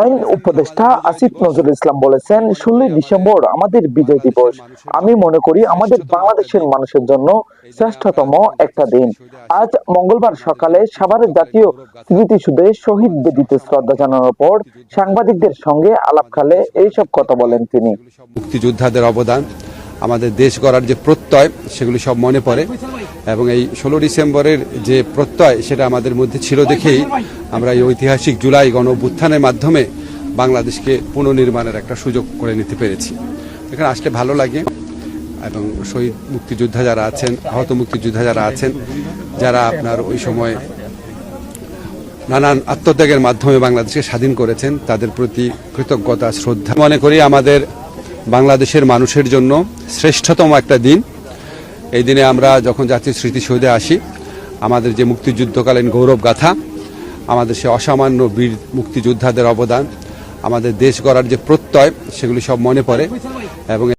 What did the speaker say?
আইন উপদেষ্টা আসিফ নজরুল ইসলাম বলেছেন, ষোলোই ডিসেম্বর আমাদের বিজয় দিবস। আমি মনে করি আমাদের বাংলাদেশের মানুষের জন্য শ্রেষ্ঠতম একটা দিন। আজ মঙ্গলবার সকালে সাভারের জাতীয় স্মৃতিসুদে শহীদ বেদিতে শ্রদ্ধা জানানোর পর সাংবাদিকদের সঙ্গে আলাপকালে এইসব কথা বলেন তিনি। মুক্তিযোদ্ধাদের অবদান আমাদের দেশ গড়ার যে প্রত্যয়, সেগুলি সব মনে পড়ে। এবং এই ষোলো ডিসেম্বরের যে প্রত্যয়, সেটা আমাদের মধ্যে ছিল দেখেই আমরা এই ঐতিহাসিক জুলাই গণ মাধ্যমে বাংলাদেশকে পুনর্নির্মাণের একটা সুযোগ করে নিতে পেরেছি। এখানে আসলে ভালো লাগে। এবং শহীদ মুক্তিযোদ্ধা যারা আছেন, আহত মুক্তিযোদ্ধা যারা আছেন, যারা আপনার ওই সময় নানান আত্মত্যাগের মাধ্যমে বাংলাদেশকে স্বাধীন করেছেন, তাদের প্রতি কৃতজ্ঞতা, শ্রদ্ধা। মনে করি আমাদের বাংলাদেশের মানুষের জন্য শ্রেষ্ঠতম একটা দিন। এই দিনে আমরা যখন জাতীয় স্মৃতিসৌধে আসি, আমাদের যে মুক্তিযুদ্ধকালীন গৌরব গাথা, আমাদের সে অসামান্য বীর মুক্তিযোদ্ধাদের অবদান, আমাদের দেশ গড়ার যে প্রত্যয়, সেগুলি সব মনে পড়ে এবং